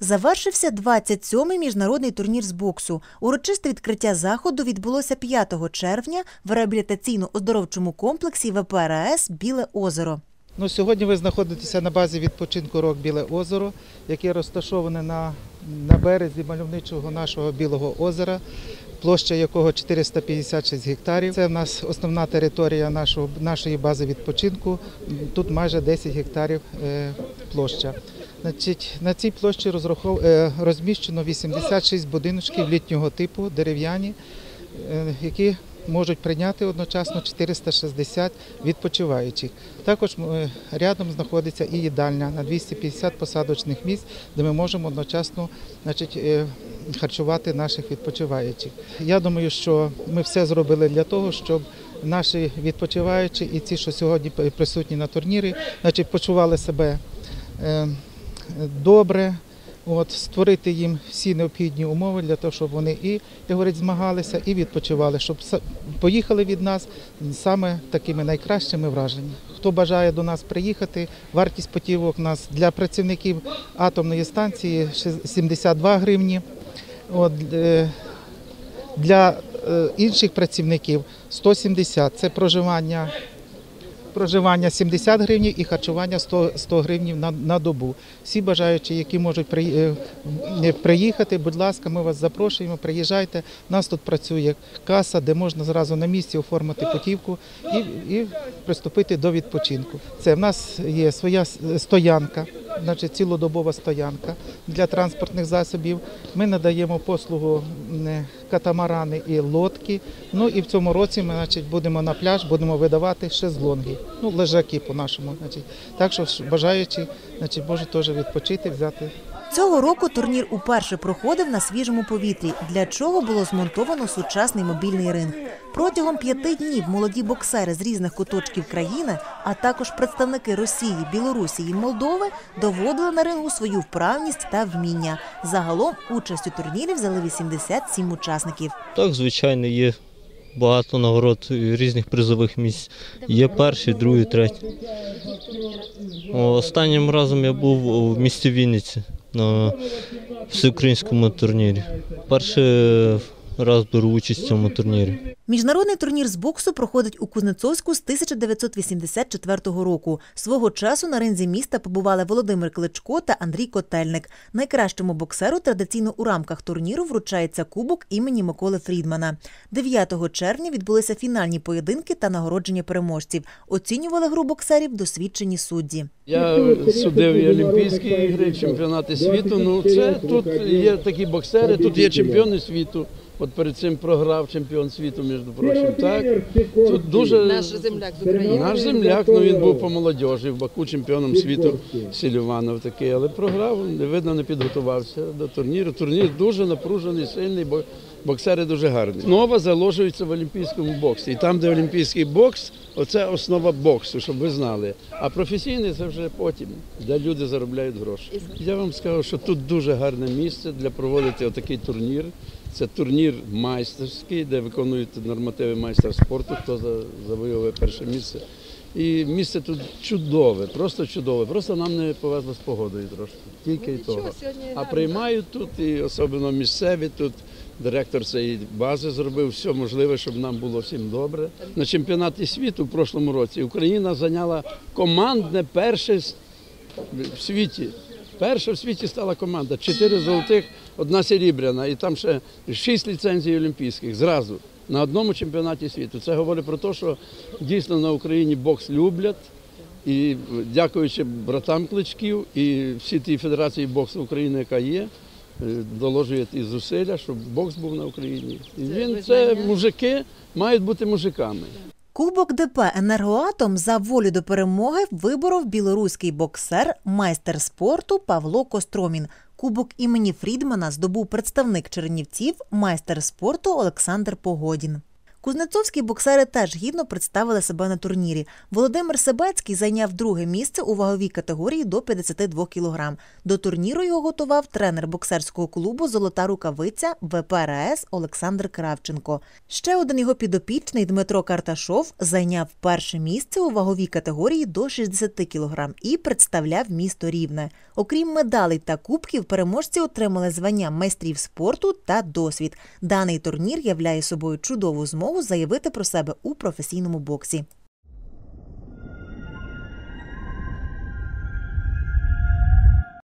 Завершився 27-й міжнародний турнір з боксу. Урочисте відкриття заходу відбулося 5 червня в реабілітаційно-оздоровчому комплексі ВПРАС Біле озеро. Ну, сьогодні ви знаходитеся на базі відпочинку Рок Біле озеро, яке розташоване на, на березі мальовничого нашого Білого озера, площа якого 456 гектарів. Це в нас основна територія нашого, нашої бази відпочинку. Тут майже 10 гектарів е, площа. На цій площі е, розміщено 86 будиночків літнього типу, дерев'яні, е, які можуть прийняти одночасно 460 відпочиваючих. Також е, рядом знаходиться і їдальня на 250 посадочних місць, де ми можемо одночасно харчувати наших відпочиваючих. Я думаю, що ми все зробили для того, щоб наші відпочиваючі і ті, що сьогодні присутні на турнірі, значить, почували себе добре. От, створити їм всі необхідні умови для того, щоб вони і як говорять, змагалися, і відпочивали, щоб поїхали від нас саме такими найкращими враженнями. Хто бажає до нас приїхати, вартість путівок у нас для працівників атомної станції ши- 72 гривні. От, е, для е, інших працівників 170 це проживання проживання 70 гривень і харчування 100, 100 гривень на, на добу. Всі бажаючі, які можуть е, е, приїхати, будь ласка, ми вас запрошуємо, приїжджайте. У нас тут працює каса, де можна зразу на місці оформити путівку і, і приступити до відпочинку. Це в нас є своя стоянка, значить цілодобова стоянка для транспортних засобів. Ми надаємо послугу м, катамарани і лодки. Ну і в цьому році ми значить, будемо на пляж, будемо видавати шезлонги, ну лежаки по-нашому. Значить. Так що бажаючи, значить, можуть теж відпочити, взяти Цього року турнір уперше проходив на свіжому повітрі, для чого було змонтовано сучасний мобільний ринг. Протягом п'яти днів молоді боксери з різних куточків країни, а також представники Росії, Білорусі і Молдови доводили на рингу свою вправність та вміння. Загалом участь у турнірі взяли 87 учасників. Так, звичайно, є багато нагород різних призових місць. Є перший, другий, третій. Останнім разом я був у місті Вінниці на всеукраїнському турнірі. Перший раз беру участь в цьому турнірі. Міжнародний турнір з боксу проходить у Кузнецовську з 1984 року. Свого часу на ринзі міста побували Володимир Кличко та Андрій Котельник. Найкращому боксеру традиційно у рамках турніру вручається кубок імені Миколи Фрідмана. 9 червня відбулися фінальні поєдинки та нагородження переможців. Оцінювали гру боксерів досвідчені судді. Я судив і Олімпійські ігри, чемпіонати світу. Ну це тут є такі боксери, тут є чемпіони світу. От перед цим програв чемпіон світу, між прочим. Так тут дуже Наш земляк з України. наш земляк. Ну він був по молодіжі в Баку чемпіоном світу Сілюванов такий, але програв. Не видно, не підготувався до турніру. Турнір дуже напружений, сильний, бо боксери дуже гарні. Основа заложується в олімпійському боксі. І там, де олімпійський бокс, оце основа боксу, щоб ви знали. А професійний це вже потім, де люди заробляють гроші. Я вам скажу, що тут дуже гарне місце для проводити отакий турнір. Це турнір майстерський, де виконують нормативи майстра спорту, хто за- завоює перше місце. І місце тут чудове, просто чудове. Просто нам не повезло з погодою трошки. Тільки й того. А приймають тут, і особливо місцеві тут. Директор цієї бази зробив все можливе, щоб нам було всім добре. На чемпіонаті світу в прошлому році Україна зайняла командне перше в світі. Перша в світі стала команда. Чотири золотих, одна серебряна, і там ще шість ліцензій олімпійських зразу на одному чемпіонаті світу. Це говорить про те, що дійсно на Україні бокс люблять. І дякуючи братам кличків і всій тій федерації боксу України, яка є, е, доложує і зусилля, щоб бокс був на Україні. І він це мужики мають бути мужиками. Кубок ДП Енергоатом за волю до перемоги виборов білоруський боксер, майстер спорту Павло Костромін. Кубок імені Фрідмана здобув представник Чернівців, майстер спорту Олександр Погодін. Кузнецовські боксери теж гідно представили себе на турнірі. Володимир Себецький зайняв друге місце у ваговій категорії до 52 кг. До турніру його готував тренер боксерського клубу Золота рукавиця ВПРС Олександр Кравченко. Ще один його підопічний Дмитро Карташов зайняв перше місце у ваговій категорії до 60 кг і представляв місто Рівне. Окрім медалей та кубків, переможці отримали звання майстрів спорту та досвід. Даний турнір являє собою чудову змогу заявити про себе у професійному боксі.